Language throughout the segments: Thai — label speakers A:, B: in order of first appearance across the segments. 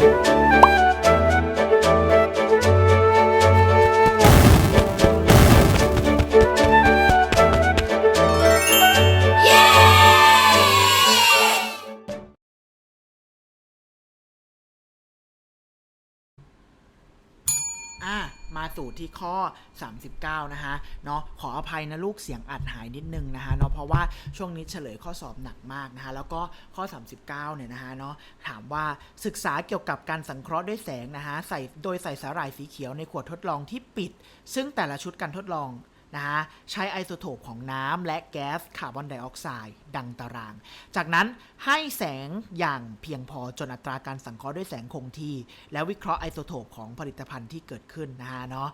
A: อ่ มาสู่ที่ข้อ 39 นะฮะเนาะขออภัยนะลูกเสียงอัดหายนิดนึงนะฮะเนาะเพราะว่าช่วงนี้เฉลยข้อสอบหนักมากนะฮะแล้วก็ข้อ 39 เนี่ยนะฮะเนาะถามว่าศึกษาเกี่ยวกับการสังเคราะห์ด้วยแสงนะฮะใส่โดยใส่สาหร่ายสีเขียวในขวดทดลองที่ปิด ซึ่งแต่ละชุดการทดลอง นะฮะใช้ไอโซโทปของน้ำและแก๊สคาร์บอนไดออกไซด์ดังตาราง จากนั้นให้แสงอย่างเพียงพอจนอัตราการสังเคราะห์ด้วยแสงคงที่ แล้ววิเคราะห์ไอโซโทปของผลิตภัณฑ์ที่เกิดขึ้นนะฮะเนาะ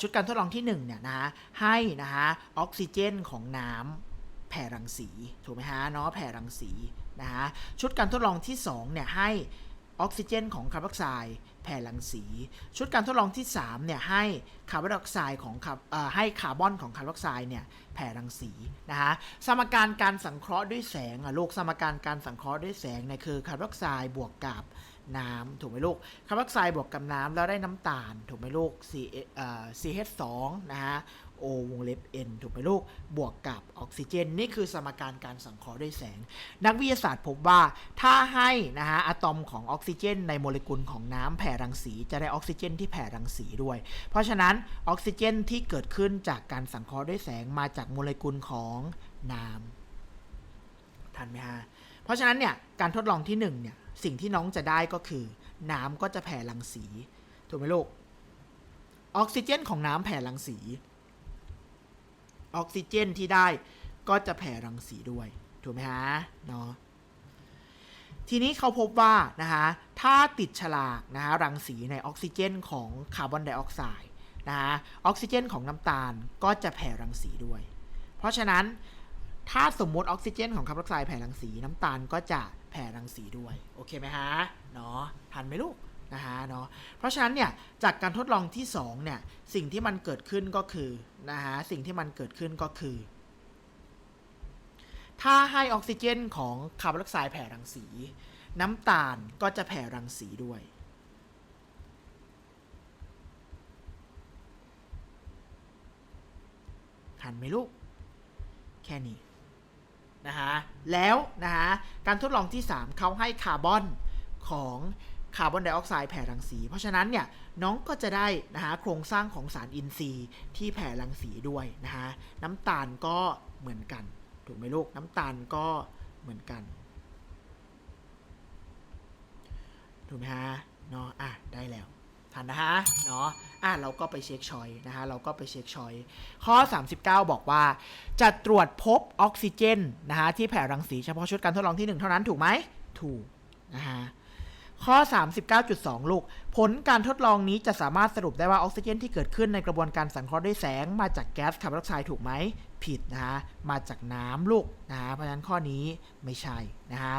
A: ชุดการทดลองที่1เนี่ยนะฮะให้นะฮะออกซิเจนของน้ำแผ่รังสี ถูกไหมฮะเนาะแผ่รังสีนะฮะชุดการทดลองที่2เนี่ยให้ ออกซิเจนของคาร์บอนไดออกไซด์แผ่รังสี ชุดการทดลองที่3เนี่ยให้คาร์บอนไดออกไซด์ของคาร์เอ่อให้คาร์บอนของคาร์บอนไดออกไซด์เนี่ยแผ่รังสีนะฮะสมการการสังเคราะห์ด้วยแสงอะลูกสมการการสังเคราะห์ด้วยแสงเนี่ยคือคาร์บอนไดออกไซด์บวกกับน้ำถูกไหมลูกคาร์บอนไดออกไซด์บวกกับน้ำแล้วได้น้ำตาลถูกไหมลูก C เอ่อ CH2 นะฮะ O วงเล็บ N ถูกไหมลูก บวกกับออกซิเจน นี่คือสมการการสังเคราะห์ด้วยแสง นักวิทยาศาสตร์พบว่าถ้าให้นะฮะอะตอมของออกซิเจน ในโมเลกุลของน้ำแผ่รังสี จะได้ออกซิเจนที่แผ่รังสีด้วย เพราะฉะนั้นออกซิเจนที่เกิดขึ้นจากการสังเคราะห์ด้วยแสงมาจากโมเลกุลของน้ำทันไหมฮะเพราะฉะนั้นเนี่ยการทดลองที่1เนี่ยสิ่งที่น้องจะได้ก็คือ น้ำก็จะแผ่รังสีถูกไหมลูกออกซิเจนของน้ำแผ่รังสี ออกซิเจนที่ได้ก็จะแผ่รังสีด้วย ถูกไหมฮะเนาะทีนี้เขาพบว่านะฮะถ้าติดฉลากนะฮะรังสีในออกซิเจนของคาร์บอนไดออกไซด์นะฮะออกซิเจนของน้ำตาลก็จะแผ่รังสีด้วย เพราะฉะนั้นถ้าสมมติออกซิเจนของคาร์บอนไดออกไซด์แผ่รังสีน้ำตาลก็จะแผ่รังสีด้วย โอเคไหมฮะเนาะทันไหมลูก นะฮะเนาะเพราะฉะนั้นเนี่ยจากการทดลองที่2เนี่ยสิ่งที่มันเกิดขึ้นก็คือนะฮะสิ่งที่มันเกิดขึ้นก็คือ ถ้าให้ออกซิเจนของคาร์บอนไดออกไซด์แผ่รังสี น้ำตาลก็จะแผ่รังสีด้วยทันไหมลูก แค่นี้นะฮะแล้วนะฮะการทดลองที่ 3เขาให้คาร์บอน ของคาร์บอนไดออกไซด์แผ่รังสี เพราะฉะนั้นเนี่ยน้องก็จะได้นะฮะโครงสร้างของสารอินทรีย์ที่แผ่รังสีด้วยนะฮะน้ำตาลก็เหมือนกัน ถูกไหมลูกน้ำตาลก็เหมือนกัน ถูกไหมฮะเนาะอะได้แล้วทันนะฮะเนาะอะเราก็ไปเช็คชอยนะฮะเราก็ไปเช็คชอยข้อ 39 บอกว่า จะตรวจพบออกซิเจนนะฮะที่แผ่รังสีเฉพาะชุดการทดลองที่ 1 เท่านั้นถูกไหมถูกนะฮะ ข้อ 39.2 ลูก ผลการทดลองนี้จะสามารถสรุปได้ว่าออกซิเจนที่เกิดขึ้นในกระบวนการสังเคราะห์ด้วยแสง มาจากแก๊สคาร์บอนไดออกไซด์ถูกไหมผิดนะฮะมาจากน้ำลูกนะฮะเพราะฉะนั้นข้อนี้ไม่ใช่นะฮะ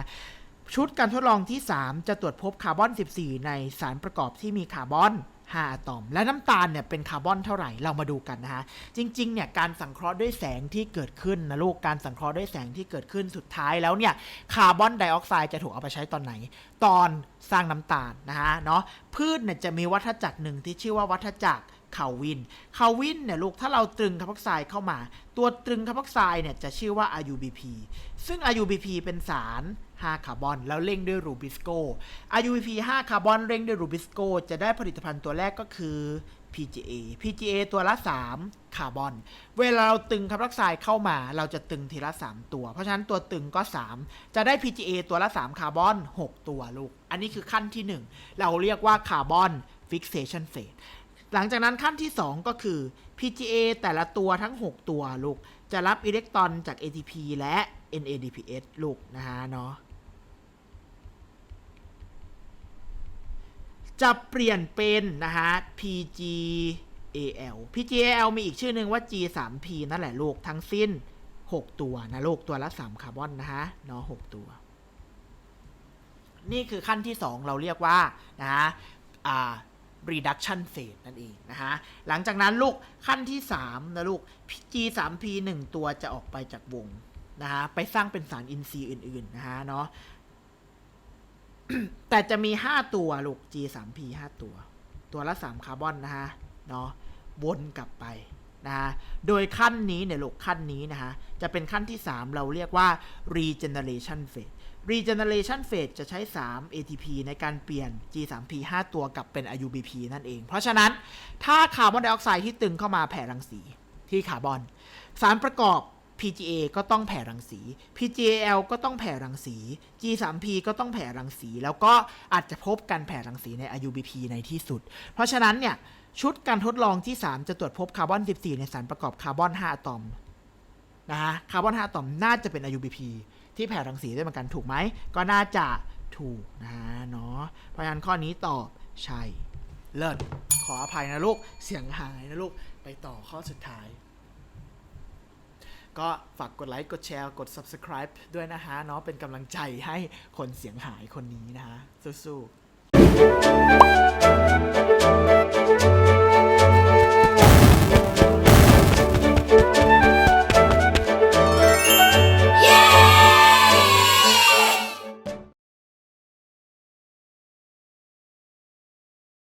A: ชุดการทดลองที่ 3 จะตรวจพบคาร์บอน 14 ในสารประกอบที่มีคาร์บอน 5อะตอม และน้ำตาลเนี่ยเป็นคาร์บอนเท่าไหร่เรามาดูกันนะฮะ จริงๆเนี่ยการสังเคราะห์ด้วยแสงที่เกิดขึ้นนะลูกการสังเคราะห์ด้วยแสงที่เกิดขึ้นสุดท้ายแล้วเนี่ยคาร์บอนไดออกไซด์จะถูกเอาไปใช้ตอนไหน ตอนสร้างน้ำตาลนะฮะเนาะพืชเนี่ยจะมีวัฏจักรหนึ่งที่ชื่อว่าวัฏจักร คาวิน คาวินเนี่ยลูกถ้าเราตรึงคาร์บอนไซด์เข้ามา ตัวตรึงคาร์บอนไซด์เนี่ยจะชื่อว่า RUBP ซึ่ง RUBP เป็นสาร 5 คาร์บอน แล้วเร่งด้วยรูบิสโก RUBP 5 คาร์บอนเร่งด้วยรูบิสโก จะได้ผลิตภัณฑ์ตัวแรกก็คือ PGA PGA ตัวละ 3 คาร์บอน เวลาเราตึงคาร์บอนไดออกไซด์เข้ามา เราจะตึงทีละ 3 ตัว เพราะฉะนั้นตัวตึงก็ 3 จะได้ PGA ตัวละ 3 คาร์บอน 6 ตัวลูก อันนี้คือขั้นที่ 1 เราเรียกว่าคาร์บอน fixation phase หลังจากนั้นขั้นที่ 2 ก็คือ PGA แต่ละตัวทั้ง 6 ตัวลูก จะรับอิเล็กตรอนจาก ATP และ NADPH ลูกนะฮะเนาะจะเปลี่ยนเป็นนะฮะ PGAL PGAL มีอีกชื่อหนึ่งว่า G3P นั่นแหละลูกทั้งสิ้น 6 ตัวนะลูกตัวละ 3 คาร์บอนนะฮะเนาะ6ตัว นี่คือขั้นที่ 2 เราเรียกว่านะฮะอ่า reduction phase นั่นเองนะฮะ หลังจากนั้นลูกขั้นที่ 3 นะลูก G3P 1 ตัวจะออกไปจากวงนะฮะ ไปสร้างเป็นสารอินทรีย์อื่น ๆ นะฮะเนาะ แต่จะมี 5 ตัวลูก G 3 P 5 ตัว ตัวละ 3 คาร์บอนนะฮะ เนาะ วนกลับไปนะฮะ โดยขั้นนี้เนี่ยลูกขั้นนี้นะฮะ จะเป็นขั้นที่ 3 เราเรียกว่า regeneration phase regeneration phase จะใช้ 3 ATP ในการเปลี่ยน G3P 5 ตัวกลับเป็น IUBP นั่นเอง เพราะฉะนั้นถ้าคาร์บอนไดออกไซด์ที่ตึงเข้ามาแผ่รังสีที่คาร์บอน สารประกอบ PGA ก็ต้องแผ่รังสี PGAL ก็ต้องแผ่รังสี G3P ก็ต้องแผ่รังสี แล้วก็อาจจะพบการแผ่รังสีใน IUBP ในที่สุด เพราะฉะนั้นเนี่ยชุดการทดลองที่ 3 จะตรวจพบคาร์บอน 14 ในสารประกอบคาร์บอน5อะตอมนะฮะคาร์บอน5อะตอมน่าจะเป็น IUBP ที่แผ่รังสีได้เหมือนกันถูกไหม ก็น่าจะถูกนะฮะเนาะเพราะฉะนั้นข้อนี้ตอบใช่เลิศขออภัยนะลูกเสียงหายนะลูกไปต่อข้อสุดท้าย ก็ฝากกดไลค์กดแชร์กด subscribe ด้วยนะฮะเนาะเป็นกำลังใจให้คนเสียงหายคนนี้นะฮะสู้ๆ